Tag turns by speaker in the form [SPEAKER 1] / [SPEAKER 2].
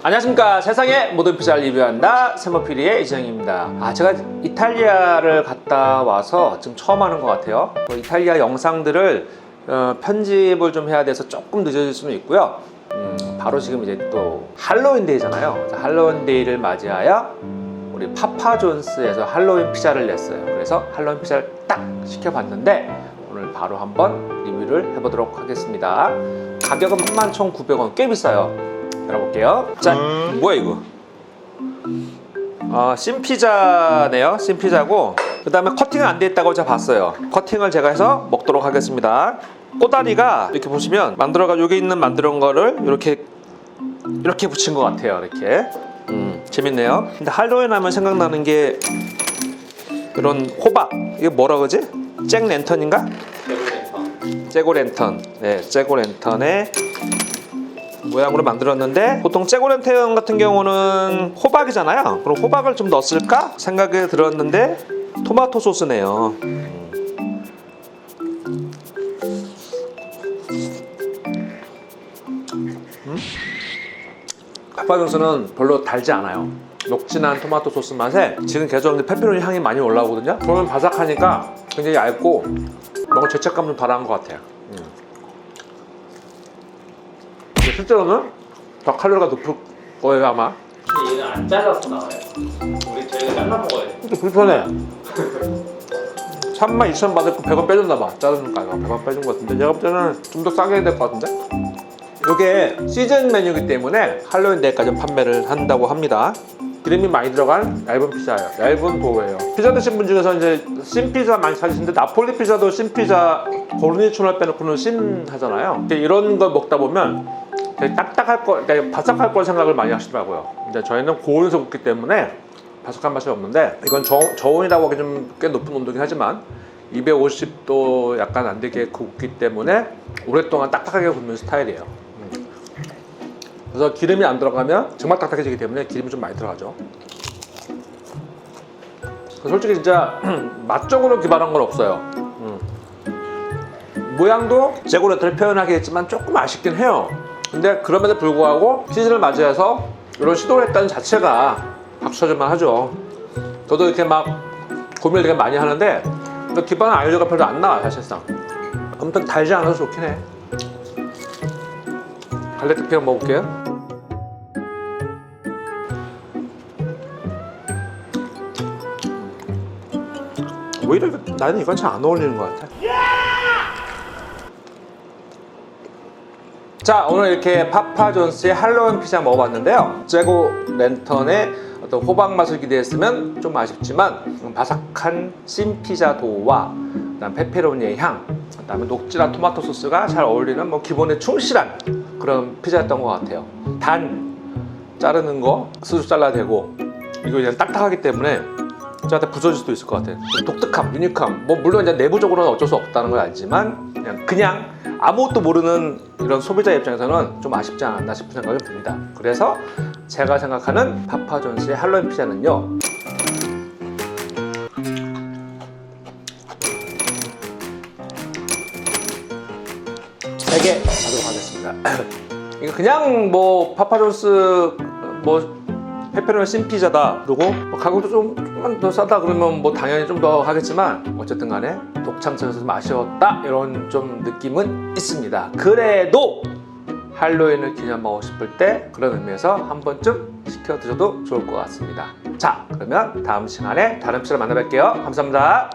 [SPEAKER 1] 안녕하십니까. 세상의 모든 피자를 리뷰한다. 세모피리의 이정입니다. 아 제가 이탈리아를 갔다 와서 지금 처음 하는 것 같아요. 그 이탈리아 영상들을 어, 편집을 좀 해야 돼서 조금 늦어질 수는 있고요. 음, 바로 지금 이제 또 할로윈 데이잖아요. 할로윈 데이를 맞이하여 우리 파파존스에서 할로윈 피자를 냈어요. 그래서 할로윈 피자를 딱 시켜봤는데 바로 한번 리뷰를 해보도록 하겠습니다 가격은 31,900원 꽤 비싸요 열어볼게요. 짠! 뭐야 이거? 아, 씬피자네요. 씬피자고 그 다음에 커팅은 안 돼 있다고 제가 봤어요. 커팅을 제가 해서 먹도록 하겠습니다. 꼬다리가 이렇게 보시면 만들어가지고 여기 있는 만들어온 거를 이렇게 이렇게 붙인 것 같아요. 이렇게 음, 재밌네요. 근데 할로윈 하면 생각나는 게 이런 호박 이게 뭐라 그러지? 잭 랜턴인가? 재고 랜턴. 네, 재고 랜턴에 모양으로 만들었는데 보통 째고렌테형 같은 경우는 호박이잖아요. 그럼 호박을 좀 넣었을까 생각이 들었는데 토마토 소스네요. 음. 음? 파파존스는 별로 달지 않아요. 녹진한 토마토 소스 맛에 지금 계속 페페로니 향이 많이 올라오거든요. 그러면 바삭하니까 굉장히 얇고 뭔가 죄책감 좀 덜한 것 같아요. 음. 근데 실제로는 더 칼로리가 높을 거예요 아마
[SPEAKER 2] 근데 얘는 안 잘라서 나와요. 우리 저희가 잘라 먹어야 돼.
[SPEAKER 1] 근데 불편해 3만 2천 받을 거 100원 빼줬나 봐 자르니까 이거 100원 빼준 거 같은데 제가 볼 때는 좀 더 싸게 해야 될 것 같은데 이게 시즌 메뉴이기 때문에 할로윈 데이까지 판매를 한다고 합니다 기름이 많이 들어간 얇은 피자예요 얇은 도우예요 피자 드신 분 중에서 이제 신 피자 많이 찾으시는데 나폴리 피자도 신 피자 고르니초를 빼놓고는 신 하잖아요 이런 걸 먹다 보면 되게 딱딱할 거, 그러니까 바삭할 거 생각을 많이 하시더라고요. 근데 저희는 고온에서 굽기 때문에 바삭한 맛이 없는데 이건 저, 저온이라고 하기 좀 꽤 높은 온도긴 하지만 250도 약간 안 되게 굽기 때문에 오랫동안 딱딱하게 굽는 스타일이에요. 음. 그래서 기름이 안 들어가면 정말 딱딱해지기 때문에 기름이 좀 많이 들어가죠. 솔직히 진짜 맛적으로 기발한 건 없어요. 음. 모양도 제고레트를 표현하겠지만 조금 아쉽긴 해요. 근데 그럼에도 불구하고 시즌을 맞이해서 이런 시도를 했다는 자체가 박수 쳐줄만 하죠. 저도 이렇게 막 고민을 되게 많이 하는데 근데 기반 아이디어가 별로 안 나와 사실상. 아무튼 달지 않아서 좋긴 해. 갈래tik 피랑 먹을게요. 오히려 나는 이건 잘 안 어울리는 것 같아. 자 오늘 이렇게 파파존스의 할로윈 피자 먹어봤는데요 재고 랜턴의 어떤 호박 맛을 기대했으면 좀 아쉽지만 바삭한 씬 피자 도우와 그다음 페페로니의 향 그다음에 녹진한 토마토 소스가 잘 어울리는 뭐 기본에 충실한 그런 피자였던 것 같아요 단 자르는 거 스스 잘라야 되고 이거 그냥 딱딱하기 때문에 저한테 부서질 수도 있을 것 같아요. 좀 독특함, 유니크함. 뭐 물론 이제 내부적으로는 어쩔 수 없다는 걸 알지만 그냥 그냥 아무것도 모르는 이런 소비자 입장에서는 좀 아쉽지 않았나 싶은 생각이 듭니다. 그래서 제가 생각하는 파파존스의 할로윈 피자는요. 세개 가도록 하겠습니다. 그냥 뭐 파파존스 뭐 페페로니 신 피자다. 그리고 뭐 가격도 좀 조금만 더 싸다 그러면 뭐 당연히 좀 더 하겠지만 어쨌든 간에 독창성에서 좀 아쉬웠다. 이런 좀 느낌은 있습니다. 그래도 할로윈을 기념하고 싶을 때 그런 의미에서 한 번쯤 시켜 드셔도 좋을 것 같습니다. 자 그러면 다음 시간에 다른 피자를 만나 뵐게요. 감사합니다